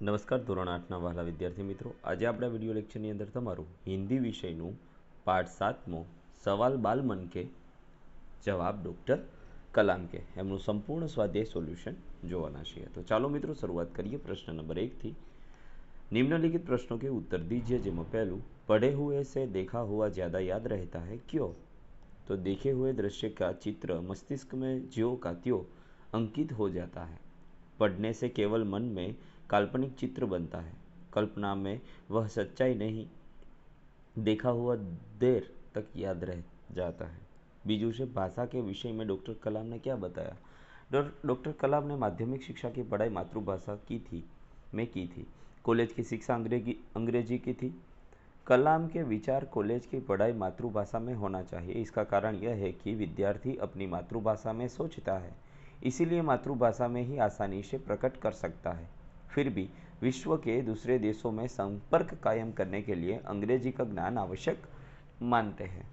નમસ્કાર ધોરણ આઠના વહાલા વિદ્યાર્થી મિત્રો આજે આપણા વિડીયો લેક્ચરની અંદર તમારું હિન્દી વિષયનું પાઠ સાતમો સવાલ બાલ મન કે જવાબ ડૉક્ટર કલામ કે એમનું સંપૂર્ણ સ્વાધ્યાય સોલ્યુશન જોવાના છીએ તો ચાલો મિત્રો શરૂઆત કરીએ પ્રશ્ન નંબર એકથી निम्नलिखित प्रश्नों के उत्तर दीजिए जिसमें पहलू पढ़े हुए से देखा हुआ ज़्यादा याद रहता है क्यों तो देखे हुए दृश्य का चित्र मस्तिष्क में ज्यो का त्यों अंकित हो जाता है पढ़ने से केवल मन में काल्पनिक चित्र बनता है। कल्पना में वह सच्चाई नहीं, देखा हुआ देर तक याद रह जाता है। बीजू से भाषा के विषय में डॉक्टर कलाम ने क्या बताया? डॉक्टर कलाम ने माध्यमिक शिक्षा की पढ़ाई मातृभाषा की थी, में की थी। कॉलेज की शिक्षा अंग्रेज़ी अंग्रेज़ी की थी। कलाम के विचार कॉलेज की पढ़ाई मातृभाषा में होना चाहिए। इसका कारण यह है कि विद्यार्थी अपनी मातृभाषा में सोचता है। इसीलिए मातृभाषा में ही आसानी से प्रकट कर सकता है। फिर भी विश्व के दूसरे देशों में संपर्क कायम करने के लिए अंग्रेजी का ज्ञान आवश्यक मानते हैं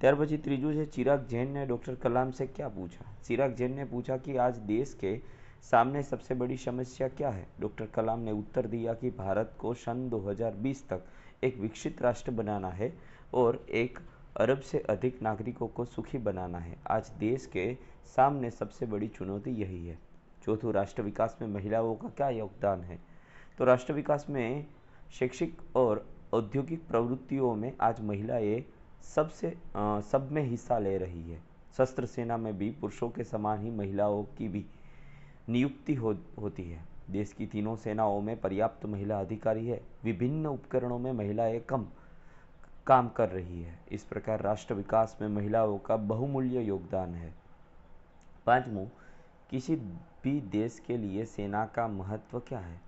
ત્યાર પછી ત્રીજું છે ચિરાગ जैन ने डॉक्टर कलाम से क्या पूछा चिराग जैन ने पूछा कि आज देश के सामने सबसे बड़ी समस्या क्या है डॉक्टर कलाम ने उत्तर दिया कि भारत को सन 2020 तक एक विकसित राष्ट्र बनाना है और एक अरब से अधिक नागरिकों को सुखी बनाना है आज देश के सामने सबसे बड़ी चुनौती यही है चौथों, राष्ट्र विकास में महिलाओं का क्या योगदान है? तो राष्ट्र विकास में शैक्षिक और औद्योगिक प्रवृत्तियों में आज महिलाएँ सबसे सब में हिस्सा ले रही है। शस्त्र सेना में भी पुरुषों के समान ही महिलाओं की भी नियुक्ति हो, होती है। देश की तीनों सेनाओं में पर्याप्त महिला अधिकारी है। विभिन्न उपकरणों में महिलाएँ कम काम कर रही है। इस प्रकार राष्ट्र विकास में महिलाओं का बहुमूल्य योगदान है। पांचवों किसी भी देश के लिए सेना का महत्व क्या है?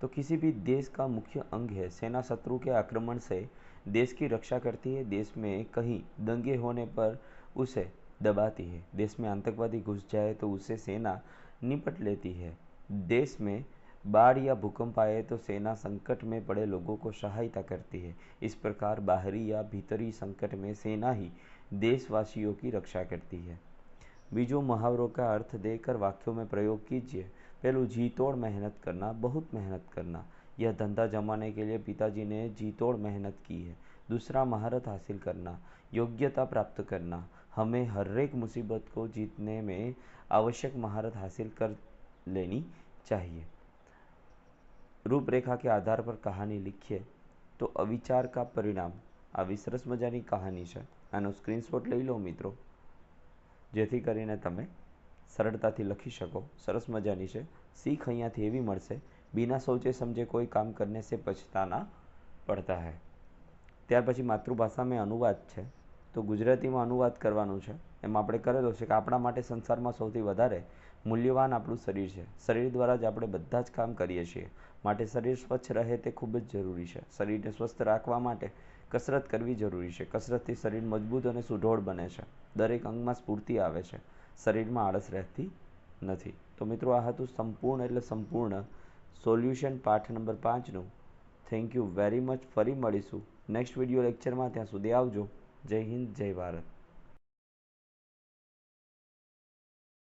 तो किसी भी देश का मुख्य अंग है। सेना शत्रु के आक्रमण से देश की रक्षा करती है। देश में कहीं दंगे होने पर उसे दबाती है। देश में आतंकवादी घुस जाए तो उसे सेना निपट लेती है। देश में बाढ़ या भूकंप आए तो सेना संकट में पड़े लोगों को सहायता करती है। इस प्रकार बाहरी या भीतरी संकट में सेना ही देशवासियों की रक्षा करती है। बीजों मुहावरों का अर्थ देकर वाक्यों में प्रयोग कीजिए पहलू जी तोड़ मेहनत करना बहुत मेहनत करना यह धंधा जमाने के लिए पिताजी ने जी तोड़ मेहनत की है दूसरा महारत हासिल करना योग्यता प्राप्त करना हमें हर एक मुसीबत को जीतने में आवश्यक महारत हासिल कर लेनी चाहिए રૂપરેખા કે આધાર પર કહાની લીખીએ તો અવિચાર કા પરિણામ આવી સરસ મજાની કહાની છે આનો સ્ક્રીનશોટ લઈ લો મિત્રો જેથી કરીને તમે સરળતાથી લખી શકો. સરસ મજાની છે. શીખ અહીંયાથી એવી મળશે, બિના સોચે સમજે કોઈ કામ કરને સે પછતાના પડતા હૈ. ત્યાર પછી માતૃભાષામાં અનુવાદ છે. તો ગુજરાતીમાં અનુવાદ કરવાનું છે. એમાં આપણે કરેલો છે કે આપણા માટે સંસારમાં સૌથી વધારે મૂલ્યવાન આપણું શરીર છે. શરીર દ્વારા જ આપણે બધા જ કામ કરીએ છીએ. માટે શરીર સ્વચ્છ રહે તે ખૂબ જ જરૂરી છે. શરીરને સ્વસ્થ રાખવા માટે કસરત કરવી જરૂરી છે. કસરતથી શરીર મજબૂત અને સુઢોળ બને છે. દરેક અંગમાં સ્ફૂર્તિ આવે છે. શરીરમાં આળસ રહેતી નથી. તો મિત્રો, આ હતું સંપૂર્ણ એટલે સંપૂર્ણ સોલ્યુશન પાઠ નંબર પાંચનું. થેન્ક યુ વેરી મચ ફરી મળીશું. નેક્સ્ટ વીડિયો લેક્ચરમાં ત્યાં સુધી આવજો. જય હિન્દ, જય ભારત.